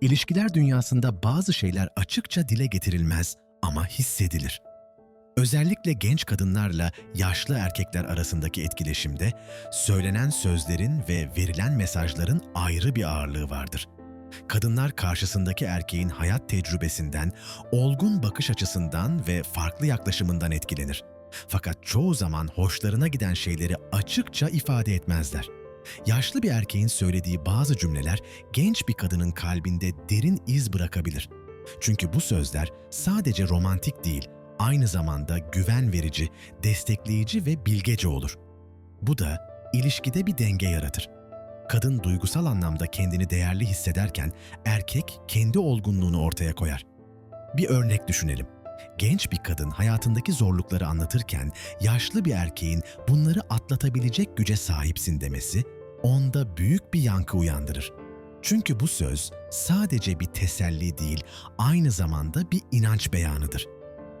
İlişkiler dünyasında bazı şeyler açıkça dile getirilmez ama hissedilir. Özellikle genç kadınlarla yaşlı erkekler arasındaki etkileşimde söylenen sözlerin ve verilen mesajların ayrı bir ağırlığı vardır. Kadınlar karşısındaki erkeğin hayat tecrübesinden, olgun bakış açısından ve farklı yaklaşımından etkilenir. Fakat çoğu zaman hoşlarına giden şeyleri açıkça ifade etmezler. Yaşlı bir erkeğin söylediği bazı cümleler genç bir kadının kalbinde derin iz bırakabilir. Çünkü bu sözler sadece romantik değil, aynı zamanda güven verici, destekleyici ve bilgece olur. Bu da ilişkide bir denge yaratır. Kadın duygusal anlamda kendini değerli hissederken erkek kendi olgunluğunu ortaya koyar. Bir örnek düşünelim. Genç bir kadın hayatındaki zorlukları anlatırken yaşlı bir erkeğin bunları atlatabilecek güce sahipsin demesi onda büyük bir yankı uyandırır. Çünkü bu söz sadece bir teselli değil, aynı zamanda bir inanç beyanıdır.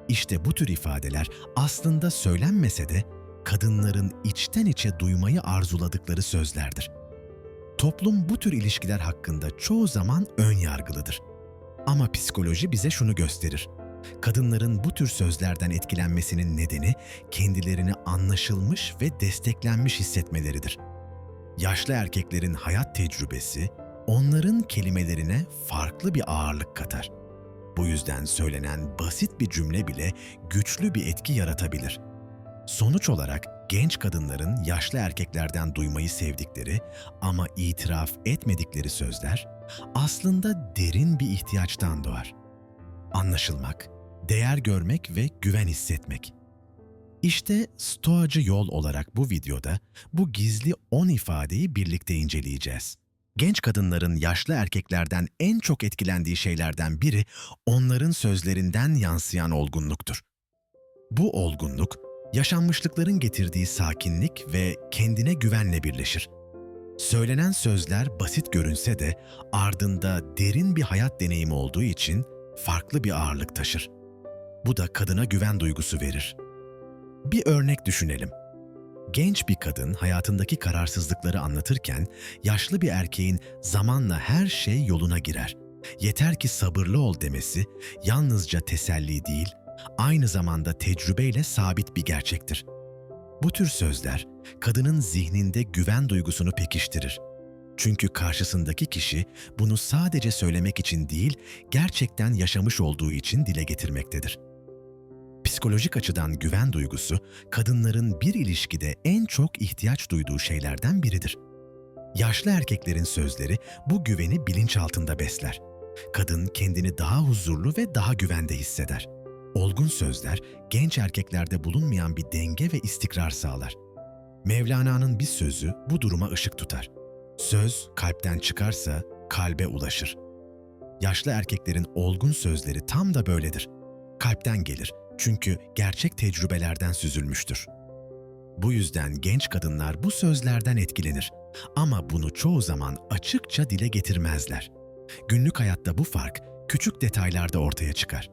İşte bu tür ifadeler aslında söylenmese de kadınların içten içe duymayı arzuladıkları sözlerdir. Toplum bu tür ilişkiler hakkında çoğu zaman ön yargılıdır. Ama psikoloji bize şunu gösterir. Kadınların bu tür sözlerden etkilenmesinin nedeni kendilerini anlaşılmış ve desteklenmiş hissetmeleridir. Yaşlı erkeklerin hayat tecrübesi onların kelimelerine farklı bir ağırlık katar. Bu yüzden söylenen basit bir cümle bile güçlü bir etki yaratabilir. Sonuç olarak genç kadınların yaşlı erkeklerden duymayı sevdikleri ama itiraf etmedikleri sözler aslında derin bir ihtiyaçtan doğar. Anlaşılmak, değer görmek ve güven hissetmek. İşte stoacı yol olarak bu videoda bu gizli 10 ifadeyi birlikte inceleyeceğiz. Genç kadınların yaşlı erkeklerden en çok etkilendiği şeylerden biri onların sözlerinden yansıyan olgunluktur. Bu olgunluk, yaşanmışlıkların getirdiği sakinlik ve kendine güvenle birleşir. Söylenen sözler basit görünse de ardında derin bir hayat deneyimi olduğu için farklı bir ağırlık taşır. Bu da kadına güven duygusu verir. Bir örnek düşünelim. Genç bir kadın hayatındaki kararsızlıkları anlatırken yaşlı bir erkeğin zamanla her şey yoluna girer. Yeter ki sabırlı ol demesi yalnızca teselli değil, aynı zamanda tecrübeyle sabit bir gerçektir. Bu tür sözler kadının zihninde güven duygusunu pekiştirir. Çünkü karşısındaki kişi bunu sadece söylemek için değil, gerçekten yaşamış olduğu için dile getirmektedir. Psikolojik açıdan güven duygusu, kadınların bir ilişkide en çok ihtiyaç duyduğu şeylerden biridir. Yaşlı erkeklerin sözleri bu güveni bilinçaltında besler. Kadın kendini daha huzurlu ve daha güvende hisseder. Olgun sözler genç erkeklerde bulunmayan bir denge ve istikrar sağlar. Mevlana'nın bir sözü bu duruma ışık tutar. Söz kalpten çıkarsa kalbe ulaşır. Yaşlı erkeklerin olgun sözleri tam da böyledir. Kalpten gelir çünkü gerçek tecrübelerden süzülmüştür. Bu yüzden genç kadınlar bu sözlerden etkilenir ama bunu çoğu zaman açıkça dile getirmezler. Günlük hayatta bu fark küçük detaylarda ortaya çıkar.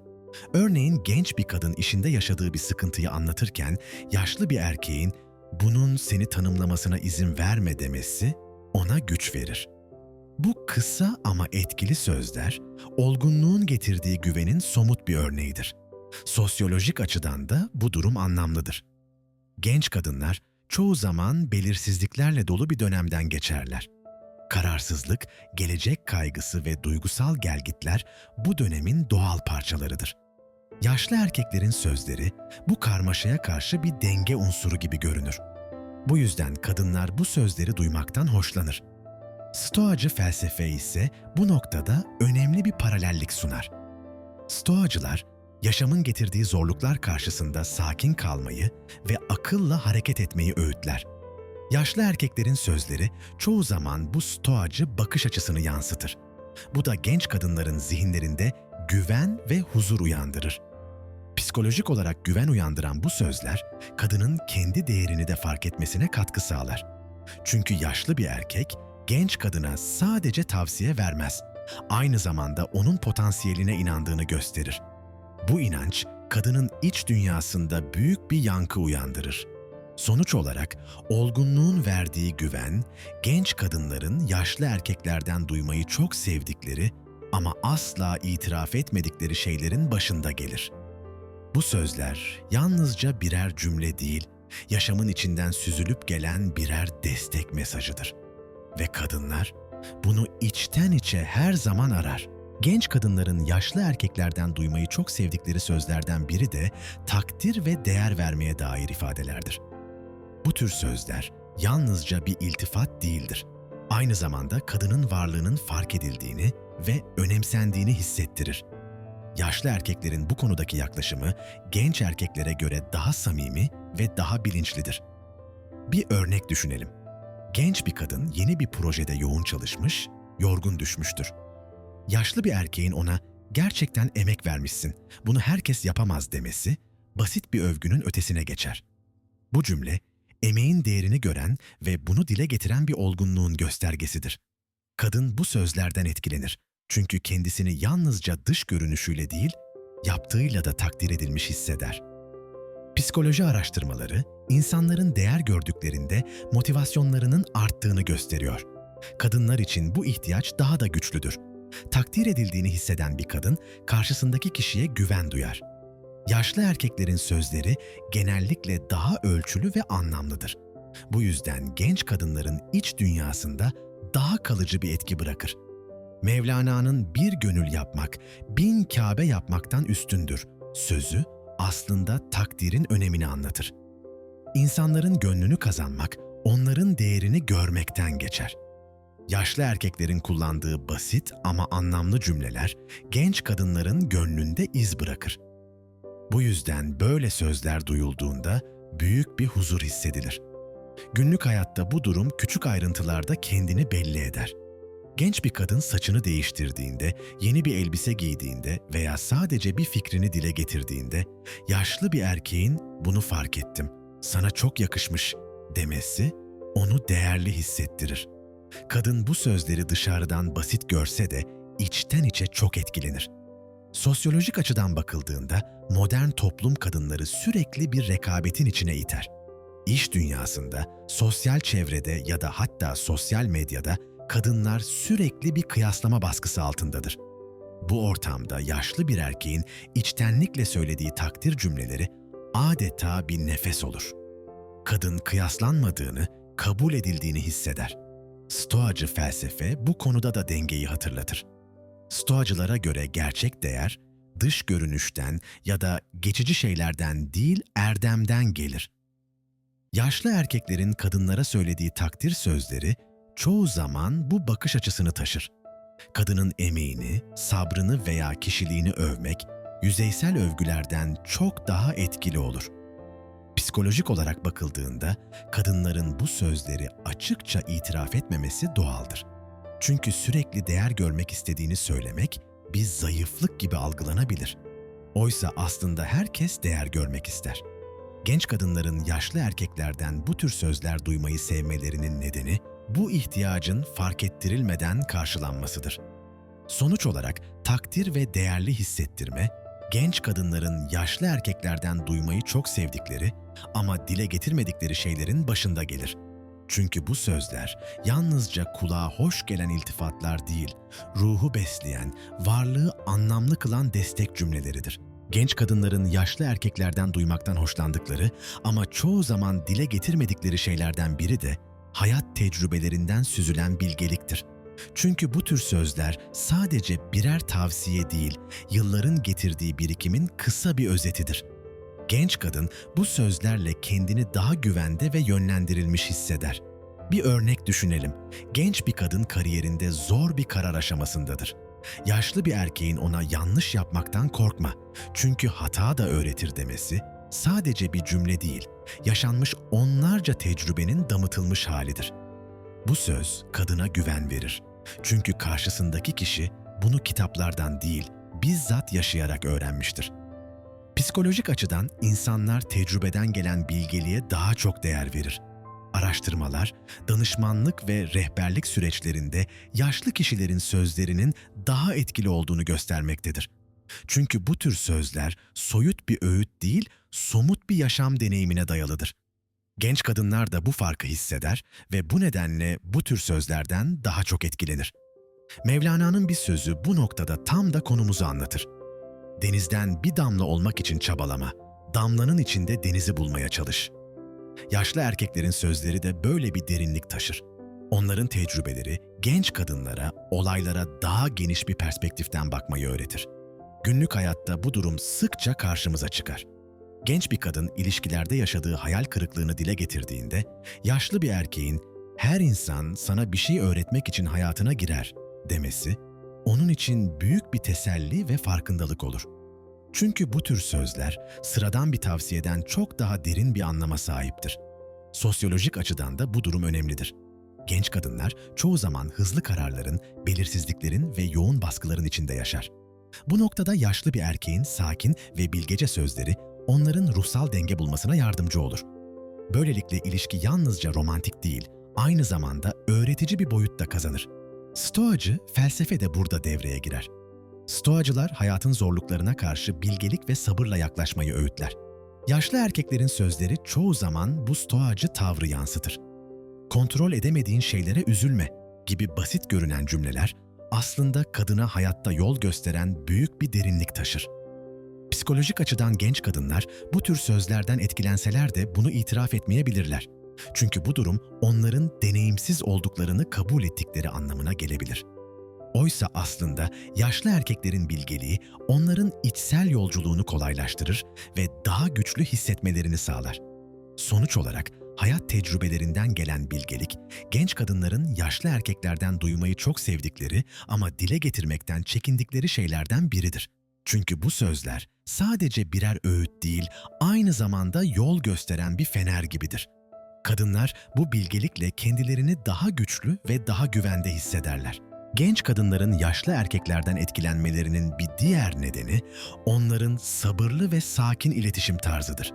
Örneğin genç bir kadın işinde yaşadığı bir sıkıntıyı anlatırken yaşlı bir erkeğin bunun seni tanımlamasına izin verme demesi ona güç verir. Bu kısa ama etkili sözler olgunluğun getirdiği güvenin somut bir örneğidir. Sosyolojik açıdan da bu durum anlamlıdır. Genç kadınlar çoğu zaman belirsizliklerle dolu bir dönemden geçerler. Kararsızlık, gelecek kaygısı ve duygusal gelgitler bu dönemin doğal parçalarıdır. Yaşlı erkeklerin sözleri bu karmaşaya karşı bir denge unsuru gibi görünür. Bu yüzden kadınlar bu sözleri duymaktan hoşlanır. Stoacı felsefe ise bu noktada önemli bir paralellik sunar. Stoacılar, yaşamın getirdiği zorluklar karşısında sakin kalmayı ve akılla hareket etmeyi öğütler. Yaşlı erkeklerin sözleri çoğu zaman bu stoacı bakış açısını yansıtır. Bu da genç kadınların zihinlerinde güven ve huzur uyandırır. Psikolojik olarak güven uyandıran bu sözler, kadının kendi değerini de fark etmesine katkı sağlar. Çünkü yaşlı bir erkek, genç kadına sadece tavsiye vermez. Aynı zamanda onun potansiyeline inandığını gösterir. Bu inanç, kadının iç dünyasında büyük bir yankı uyandırır. Sonuç olarak olgunluğun verdiği güven, genç kadınların yaşlı erkeklerden duymayı çok sevdikleri ama asla itiraf etmedikleri şeylerin başında gelir. Bu sözler yalnızca birer cümle değil, yaşamın içinden süzülüp gelen birer destek mesajıdır. Ve kadınlar bunu içten içe her zaman arar. Genç kadınların yaşlı erkeklerden duymayı çok sevdikleri sözlerden biri de takdir ve değer vermeye dair ifadelerdir. Bu tür sözler yalnızca bir iltifat değildir. Aynı zamanda kadının varlığının fark edildiğini ve önemsendiğini hissettirir. Yaşlı erkeklerin bu konudaki yaklaşımı genç erkeklere göre daha samimi ve daha bilinçlidir. Bir örnek düşünelim. Genç bir kadın yeni bir projede yoğun çalışmış, yorgun düşmüştür. Yaşlı bir erkeğin ona gerçekten emek vermişsin, bunu herkes yapamaz demesi basit bir övgünün ötesine geçer. Bu cümle emeğin değerini gören ve bunu dile getiren bir olgunluğun göstergesidir. Kadın bu sözlerden etkilenir. Çünkü kendisini yalnızca dış görünüşüyle değil, yaptığıyla da takdir edilmiş hisseder. Psikoloji araştırmaları, insanların değer gördüklerinde motivasyonlarının arttığını gösteriyor. Kadınlar için bu ihtiyaç daha da güçlüdür. Takdir edildiğini hisseden bir kadın, karşısındaki kişiye güven duyar. Yaşlı erkeklerin sözleri genellikle daha ölçülü ve anlamlıdır. Bu yüzden genç kadınların iç dünyasında daha kalıcı bir etki bırakır. Mevlana'nın bir gönül yapmak, bin Kabe yapmaktan üstündür. Sözü aslında takdirin önemini anlatır. İnsanların gönlünü kazanmak, onların değerini görmekten geçer. Yaşlı erkeklerin kullandığı basit ama anlamlı cümleler genç kadınların gönlünde iz bırakır. Bu yüzden böyle sözler duyulduğunda büyük bir huzur hissedilir. Günlük hayatta bu durum küçük ayrıntılarda kendini belli eder. Genç bir kadın saçını değiştirdiğinde, yeni bir elbise giydiğinde veya sadece bir fikrini dile getirdiğinde, yaşlı bir erkeğin bunu fark ettim, sana çok yakışmış demesi onu değerli hissettirir. Kadın bu sözleri dışarıdan basit görse de içten içe çok etkilenir. Sosyolojik açıdan bakıldığında modern toplum kadınları sürekli bir rekabetin içine iter. İş dünyasında, sosyal çevrede ya da hatta sosyal medyada kadınlar sürekli bir kıyaslama baskısı altındadır. Bu ortamda yaşlı bir erkeğin içtenlikle söylediği takdir cümleleri adeta bir nefes olur. Kadın kıyaslanmadığını, kabul edildiğini hisseder. Stoacı felsefe bu konuda da dengeyi hatırlatır. Stoacılara göre gerçek değer dış görünüşten ya da geçici şeylerden değil erdemden gelir. Yaşlı erkeklerin kadınlara söylediği takdir sözleri çoğu zaman bu bakış açısını taşır. Kadının emeğini, sabrını veya kişiliğini övmek yüzeysel övgülerden çok daha etkili olur. Psikolojik olarak bakıldığında kadınların bu sözleri açıkça itiraf etmemesi doğaldır. Çünkü sürekli değer görmek istediğini söylemek bir zayıflık gibi algılanabilir. Oysa aslında herkes değer görmek ister. Genç kadınların yaşlı erkeklerden bu tür sözler duymayı sevmelerinin nedeni bu ihtiyacın fark ettirilmeden karşılanmasıdır. Sonuç olarak takdir ve değerli hissettirme, genç kadınların yaşlı erkeklerden duymayı çok sevdikleri ama dile getirmedikleri şeylerin başında gelir. Çünkü bu sözler yalnızca kulağa hoş gelen iltifatlar değil, ruhu besleyen, varlığı anlamlı kılan destek cümleleridir. Genç kadınların yaşlı erkeklerden duymaktan hoşlandıkları ama çoğu zaman dile getirmedikleri şeylerden biri de hayat tecrübelerinden süzülen bilgeliktir. Çünkü bu tür sözler sadece birer tavsiye değil, yılların getirdiği birikimin kısa bir özetidir. Genç kadın bu sözlerle kendini daha güvende ve yönlendirilmiş hisseder. Bir örnek düşünelim. Genç bir kadın kariyerinde zor bir karar aşamasındadır. Yaşlı bir erkeğin ona yanlış yapmaktan korkma. Çünkü hata da öğretir demesi sadece bir cümle değil, yaşanmış onlarca tecrübenin damıtılmış halidir. Bu söz kadına güven verir. Çünkü karşısındaki kişi bunu kitaplardan değil, bizzat yaşayarak öğrenmiştir. Psikolojik açıdan insanlar tecrübeden gelen bilgeliğe daha çok değer verir. Araştırmalar, danışmanlık ve rehberlik süreçlerinde yaşlı kişilerin sözlerinin daha etkili olduğunu göstermektedir. Çünkü bu tür sözler soyut bir öğüt değil, somut bir yaşam deneyimine dayalıdır. Genç kadınlar da bu farkı hisseder ve bu nedenle bu tür sözlerden daha çok etkilenir. Mevlana'nın bir sözü bu noktada tam da konumuzu anlatır. Denizden bir damla olmak için çabalama, damlanın içinde denizi bulmaya çalış. Yaşlı erkeklerin sözleri de böyle bir derinlik taşır. Onların tecrübeleri genç kadınlara, olaylara daha geniş bir perspektiften bakmayı öğretir. Günlük hayatta bu durum sıkça karşımıza çıkar. Genç bir kadın ilişkilerde yaşadığı hayal kırıklığını dile getirdiğinde, yaşlı bir erkeğin her insan sana bir şey öğretmek için hayatına girer demesi, onun için büyük bir teselli ve farkındalık olur. Çünkü bu tür sözler sıradan bir tavsiyeden çok daha derin bir anlama sahiptir. Sosyolojik açıdan da bu durum önemlidir. Genç kadınlar çoğu zaman hızlı kararların, belirsizliklerin ve yoğun baskıların içinde yaşar. Bu noktada yaşlı bir erkeğin sakin ve bilgece sözleri onların ruhsal denge bulmasına yardımcı olur. Böylelikle ilişki yalnızca romantik değil, aynı zamanda öğretici bir boyutta kazanır. Stoacı felsefe de burada devreye girer. Stoacılar hayatın zorluklarına karşı bilgelik ve sabırla yaklaşmayı öğütler. Yaşlı erkeklerin sözleri çoğu zaman bu stoacı tavrı yansıtır. Kontrol edemediğin şeylere üzülme gibi basit görünen cümleler aslında kadına hayatta yol gösteren büyük bir derinlik taşır. Psikolojik açıdan genç kadınlar bu tür sözlerden etkilenseler de bunu itiraf etmeyebilirler. Çünkü bu durum onların deneyimsiz olduklarını kabul ettikleri anlamına gelebilir. Oysa aslında yaşlı erkeklerin bilgeliği onların içsel yolculuğunu kolaylaştırır ve daha güçlü hissetmelerini sağlar. Sonuç olarak hayat tecrübelerinden gelen bilgelik, genç kadınların yaşlı erkeklerden duymayı çok sevdikleri ama dile getirmekten çekindikleri şeylerden biridir. Çünkü bu sözler sadece birer öğüt değil, aynı zamanda yol gösteren bir fener gibidir. Kadınlar bu bilgelikle kendilerini daha güçlü ve daha güvende hissederler. Genç kadınların yaşlı erkeklerden etkilenmelerinin bir diğer nedeni onların sabırlı ve sakin iletişim tarzıdır.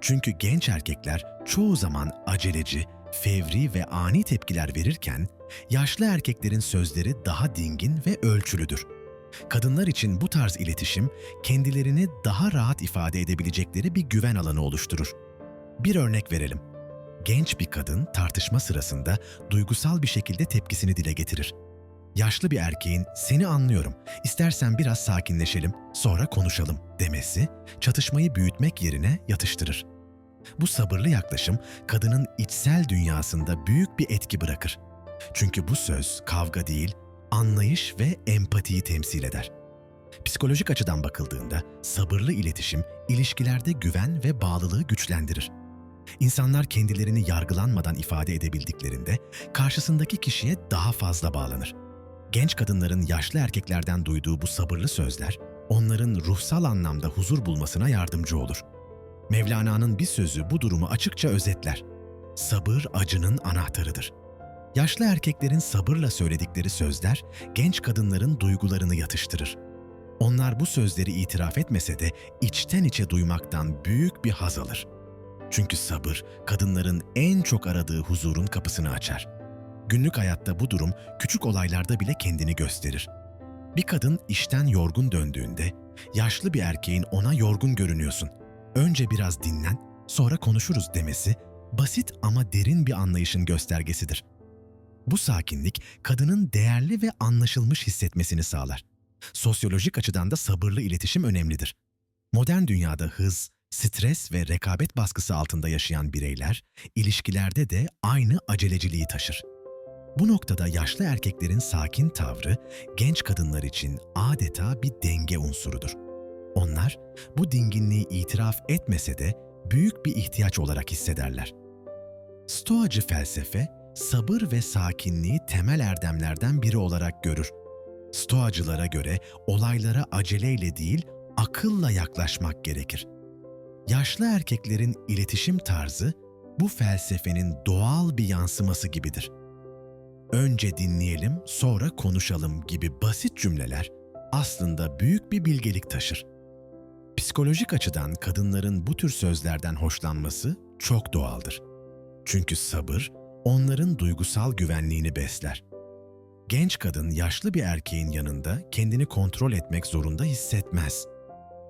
Çünkü genç erkekler çoğu zaman aceleci, fevri ve ani tepkiler verirken yaşlı erkeklerin sözleri daha dingin ve ölçülüdür. Kadınlar için bu tarz iletişim kendilerini daha rahat ifade edebilecekleri bir güven alanı oluşturur. Bir örnek verelim. Genç bir kadın tartışma sırasında duygusal bir şekilde tepkisini dile getirir. Yaşlı bir erkeğin "Seni anlıyorum. İstersen biraz sakinleşelim, sonra konuşalım." demesi çatışmayı büyütmek yerine yatıştırır. Bu sabırlı yaklaşım kadının içsel dünyasında büyük bir etki bırakır. Çünkü bu söz kavga değil, anlayış ve empatiyi temsil eder. Psikolojik açıdan bakıldığında sabırlı iletişim ilişkilerde güven ve bağlılığı güçlendirir. İnsanlar kendilerini yargılanmadan ifade edebildiklerinde karşısındaki kişiye daha fazla bağlanır. Genç kadınların yaşlı erkeklerden duyduğu bu sabırlı sözler onların ruhsal anlamda huzur bulmasına yardımcı olur. Mevlana'nın bir sözü bu durumu açıkça özetler. Sabır acının anahtarıdır. Yaşlı erkeklerin sabırla söyledikleri sözler genç kadınların duygularını yatıştırır. Onlar bu sözleri itiraf etmese de içten içe duymaktan büyük bir haz alır. Çünkü sabır kadınların en çok aradığı huzurun kapısını açar. Günlük hayatta bu durum küçük olaylarda bile kendini gösterir. Bir kadın işten yorgun döndüğünde yaşlı bir erkeğin ona yorgun görünüyorsun. Önce biraz dinlen, sonra konuşuruz demesi basit ama derin bir anlayışın göstergesidir. Bu sakinlik kadının değerli ve anlaşılmış hissetmesini sağlar. Sosyolojik açıdan da sabırlı iletişim önemlidir. Modern dünyada hız, stres ve rekabet baskısı altında yaşayan bireyler ilişkilerde de aynı aceleciliği taşır. Bu noktada yaşlı erkeklerin sakin tavrı genç kadınlar için adeta bir denge unsurudur. Onlar bu dinginliği itiraf etmese de büyük bir ihtiyaç olarak hissederler. Stoacı felsefe sabır ve sakinliği temel erdemlerden biri olarak görür. Stoacılara göre olaylara aceleyle değil, akılla yaklaşmak gerekir. Yaşlı erkeklerin iletişim tarzı bu felsefenin doğal bir yansıması gibidir. Önce dinleyelim, sonra konuşalım gibi basit cümleler aslında büyük bir bilgelik taşır. Psikolojik açıdan kadınların bu tür sözlerden hoşlanması çok doğaldır. Çünkü sabır onların duygusal güvenliğini besler. Genç kadın yaşlı bir erkeğin yanında kendini kontrol etmek zorunda hissetmez.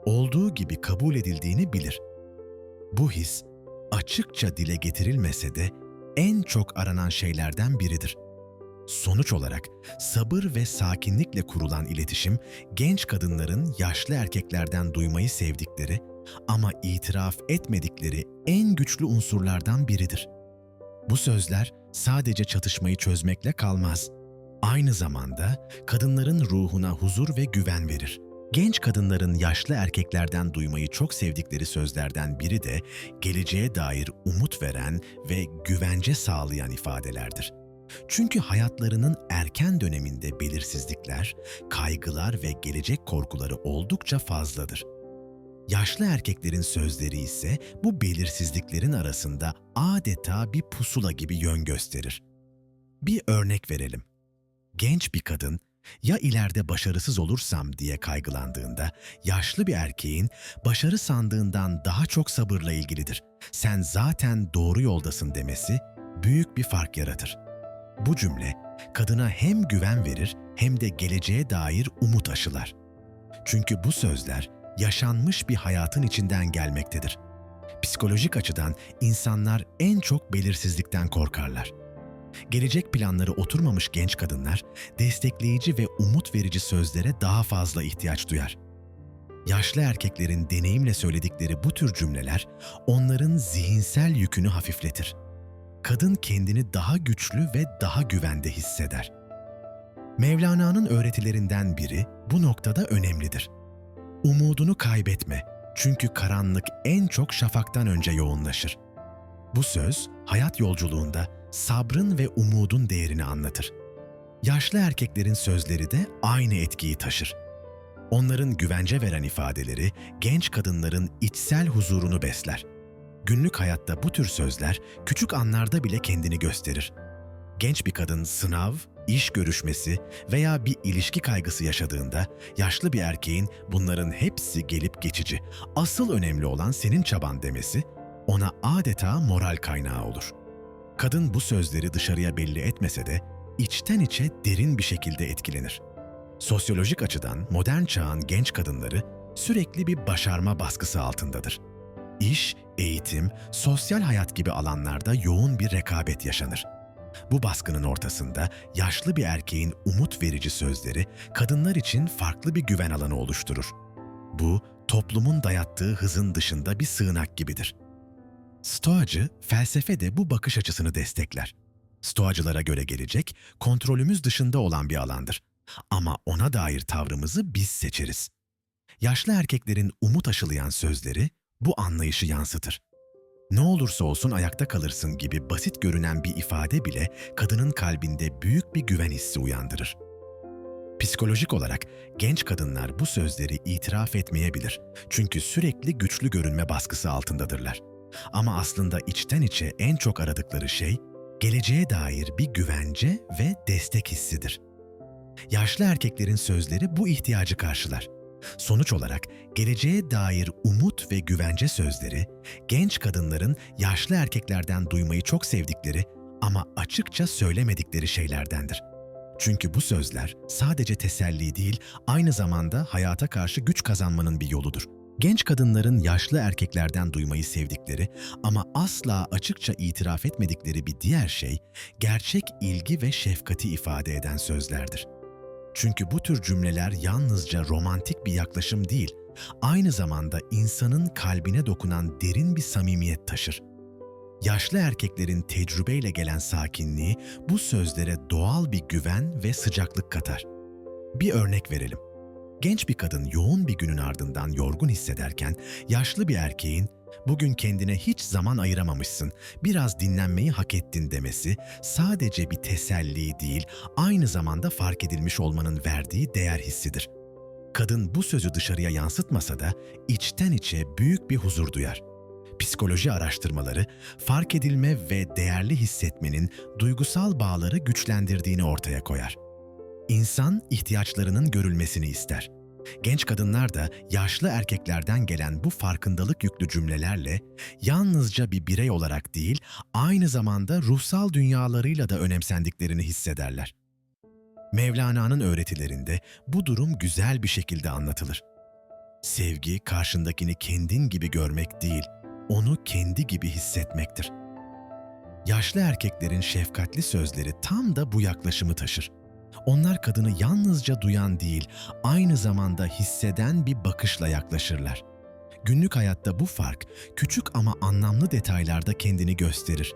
Olduğu gibi kabul edildiğini bilir. Bu his açıkça dile getirilmese de en çok aranan şeylerden biridir. Sonuç olarak sabır ve sakinlikle kurulan iletişim genç kadınların yaşlı erkeklerden duymayı sevdikleri ama itiraf etmedikleri en güçlü unsurlardan biridir. Bu sözler sadece çatışmayı çözmekle kalmaz. Aynı zamanda kadınların ruhuna huzur ve güven verir. Genç kadınların yaşlı erkeklerden duymayı çok sevdikleri sözlerden biri de geleceğe dair umut veren ve güvence sağlayan ifadelerdir. Çünkü hayatlarının erken döneminde belirsizlikler, kaygılar ve gelecek korkuları oldukça fazladır. Yaşlı erkeklerin sözleri ise bu belirsizliklerin arasında adeta bir pusula gibi yön gösterir. Bir örnek verelim. Genç bir kadın ya ileride başarısız olursam diye kaygılandığında yaşlı bir erkeğin başarı sandığından daha çok sabırla ilgilidir. Sen zaten doğru yoldasın demesi büyük bir fark yaratır. Bu cümle kadına hem güven verir hem de geleceğe dair umut aşılar. Çünkü bu sözler yaşanmış bir hayatın içinden gelmektedir. Psikolojik açıdan insanlar en çok belirsizlikten korkarlar. Gelecek planları oturmamış genç kadınlar destekleyici ve umut verici sözlere daha fazla ihtiyaç duyar. Yaşlı erkeklerin deneyimle söyledikleri bu tür cümleler onların zihinsel yükünü hafifletir. Kadın kendini daha güçlü ve daha güvende hisseder. Mevlana'nın öğretilerinden biri bu noktada önemlidir. Umudunu kaybetme çünkü karanlık en çok şafaktan önce yoğunlaşır. Bu söz hayat yolculuğunda sabrın ve umudun değerini anlatır. Yaşlı erkeklerin sözleri de aynı etkiyi taşır. Onların güvence veren ifadeleri genç kadınların içsel huzurunu besler. Günlük hayatta bu tür sözler küçük anlarda bile kendini gösterir. Genç bir kadın sınav, iş görüşmesi veya bir ilişki kaygısı yaşadığında yaşlı bir erkeğin bunların hepsi gelip geçici, asıl önemli olan senin çaban demesi ona adeta moral kaynağı olur. Kadın bu sözleri dışarıya belli etmese de içten içe derin bir şekilde etkilenir. Sosyolojik açıdan modern çağın genç kadınları sürekli bir başarma baskısı altındadır. İş, eğitim, sosyal hayat gibi alanlarda yoğun bir rekabet yaşanır. Bu baskının ortasında yaşlı bir erkeğin umut verici sözleri kadınlar için farklı bir güven alanı oluşturur. Bu, toplumun dayattığı hızın dışında bir sığınak gibidir. Stoacı, felsefe de bu bakış açısını destekler. Stoacılara göre gelecek, kontrolümüz dışında olan bir alandır. Ama ona dair tavrımızı biz seçeriz. Yaşlı erkeklerin umut aşılayan sözleri bu anlayışı yansıtır. Ne olursa olsun ayakta kalırsın gibi basit görünen bir ifade bile kadının kalbinde büyük bir güven hissi uyandırır. Psikolojik olarak genç kadınlar bu sözleri itiraf etmeyebilir. Çünkü sürekli güçlü görünme baskısı altındadırlar. Ama aslında içten içe en çok aradıkları şey geleceğe dair bir güvence ve destek hissidir. Yaşlı erkeklerin sözleri bu ihtiyacı karşılar. Sonuç olarak geleceğe dair umut ve güvence sözleri genç kadınların yaşlı erkeklerden duymayı çok sevdikleri ama açıkça söylemedikleri şeylerdendir. Çünkü bu sözler sadece teselli değil, aynı zamanda hayata karşı güç kazanmanın bir yoludur. Genç kadınların yaşlı erkeklerden duymayı sevdikleri ama asla açıkça itiraf etmedikleri bir diğer şey, gerçek ilgi ve şefkati ifade eden sözlerdir. Çünkü bu tür cümleler yalnızca romantik bir yaklaşım değil, aynı zamanda insanın kalbine dokunan derin bir samimiyet taşır. Yaşlı erkeklerin tecrübeyle gelen sakinliği bu sözlere doğal bir güven ve sıcaklık katar. Bir örnek verelim. Genç bir kadın yoğun bir günün ardından yorgun hissederken yaşlı bir erkeğin bugün kendine hiç zaman ayıramamışsın, biraz dinlenmeyi hak ettin demesi sadece bir teselli değil, aynı zamanda fark edilmiş olmanın verdiği değer hissidir. Kadın bu sözü dışarıya yansıtmasa da içten içe büyük bir huzur duyar. Psikoloji araştırmaları fark edilme ve değerli hissetmenin duygusal bağları güçlendirdiğini ortaya koyar. İnsan ihtiyaçlarının görülmesini ister. Genç kadınlar da yaşlı erkeklerden gelen bu farkındalık yüklü cümlelerle yalnızca bir birey olarak değil, aynı zamanda ruhsal dünyalarıyla da önemsendiklerini hissederler. Mevlana'nın öğretilerinde bu durum güzel bir şekilde anlatılır. Sevgi karşındakini kendin gibi görmek değil, onu kendi gibi hissetmektir. Yaşlı erkeklerin şefkatli sözleri tam da bu yaklaşımı taşır. Onlar kadını yalnızca duyan değil, aynı zamanda hisseden bir bakışla yaklaşırlar. Günlük hayatta bu fark küçük ama anlamlı detaylarda kendini gösterir.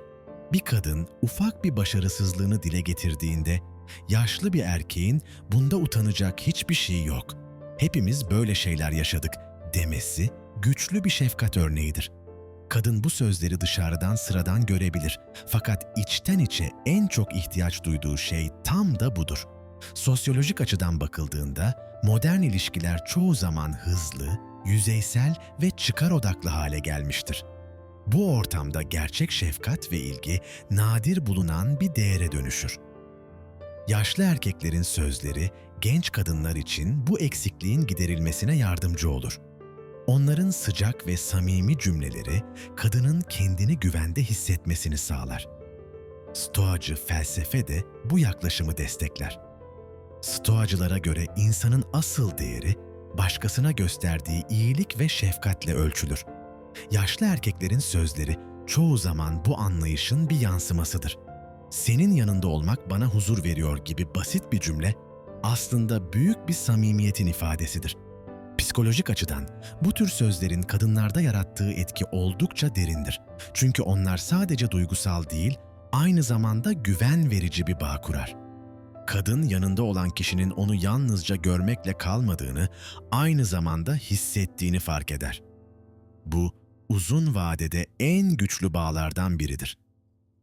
Bir kadın ufak bir başarısızlığını dile getirdiğinde yaşlı bir erkeğin bunda utanacak hiçbir şey yok. Hepimiz böyle şeyler yaşadık demesi güçlü bir şefkat örneğidir. Kadın bu sözleri dışarıdan sıradan görebilir fakat içten içe en çok ihtiyaç duyduğu şey tam da budur. Sosyolojik açıdan bakıldığında modern ilişkiler çoğu zaman hızlı, yüzeysel ve çıkar odaklı hale gelmiştir. Bu ortamda gerçek şefkat ve ilgi nadir bulunan bir değere dönüşür. Yaşlı erkeklerin sözleri genç kadınlar için bu eksikliğin giderilmesine yardımcı olur. Onların sıcak ve samimi cümleleri kadının kendini güvende hissetmesini sağlar. Stoacı felsefe de bu yaklaşımı destekler. Stoacılara göre insanın asıl değeri başkasına gösterdiği iyilik ve şefkatle ölçülür. Yaşlı erkeklerin sözleri çoğu zaman bu anlayışın bir yansımasıdır. Senin yanında olmak bana huzur veriyor gibi basit bir cümle aslında büyük bir samimiyetin ifadesidir. Psikolojik açıdan bu tür sözlerin kadınlarda yarattığı etki oldukça derindir. Çünkü onlar sadece duygusal değil, aynı zamanda güven verici bir bağ kurar. Kadın yanında olan kişinin onu yalnızca görmekle kalmadığını, aynı zamanda hissettiğini fark eder. Bu uzun vadede en güçlü bağlardan biridir.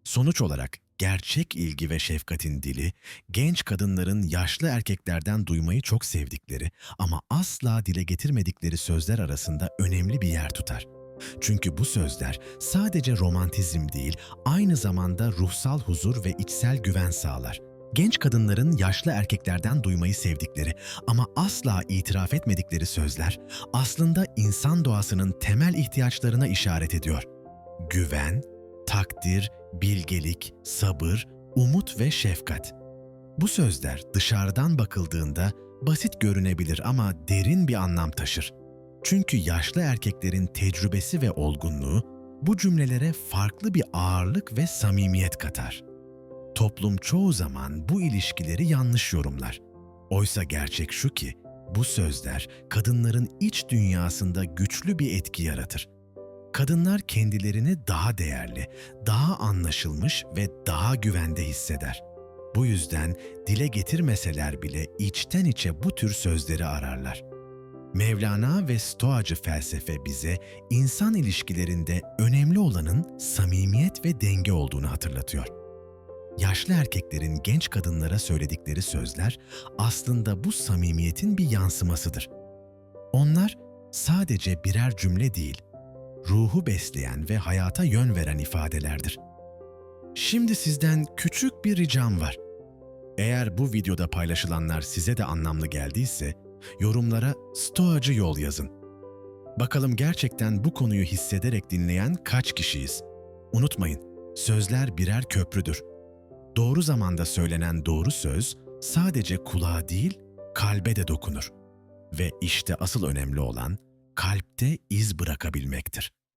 Sonuç olarak gerçek ilgi ve şefkatin dili, genç kadınların yaşlı erkeklerden duymayı çok sevdikleri ama asla dile getirmedikleri sözler arasında önemli bir yer tutar. Çünkü bu sözler sadece romantizm değil, aynı zamanda ruhsal huzur ve içsel güven sağlar. Genç kadınların yaşlı erkeklerden duymayı sevdikleri ama asla itiraf etmedikleri sözler aslında insan doğasının temel ihtiyaçlarına işaret ediyor. Güven, takdir, bilgelik, sabır, umut ve şefkat. Bu sözler dışarıdan bakıldığında basit görünebilir ama derin bir anlam taşır. Çünkü yaşlı erkeklerin tecrübesi ve olgunluğu bu cümlelere farklı bir ağırlık ve samimiyet katar. Toplum çoğu zaman bu ilişkileri yanlış yorumlar. Oysa gerçek şu ki bu sözler kadınların iç dünyasında güçlü bir etki yaratır kadınlar kendilerini daha değerli, daha anlaşılmış ve daha güvende hisseder. Bu yüzden dile getirmeseler bile içten içe bu tür sözleri ararlar. Mevlana ve Stoacı felsefe bize insan ilişkilerinde önemli olanın samimiyet ve denge olduğunu hatırlatıyor. Yaşlı erkeklerin genç kadınlara söyledikleri sözler aslında bu samimiyetin bir yansımasıdır. Onlar sadece birer cümle değil, ruhu besleyen ve hayata yön veren ifadelerdir. Şimdi sizden küçük bir ricam var. Eğer bu videoda paylaşılanlar size de anlamlı geldiyse, yorumlara Stoacı yol yazın. Bakalım gerçekten bu konuyu hissederek dinleyen kaç kişiyiz? Unutmayın, sözler birer köprüdür. Doğru zamanda söylenen doğru söz sadece kulağa değil, kalbe de dokunur. Ve işte asıl önemli olan kalpte iz bırakabilmektir.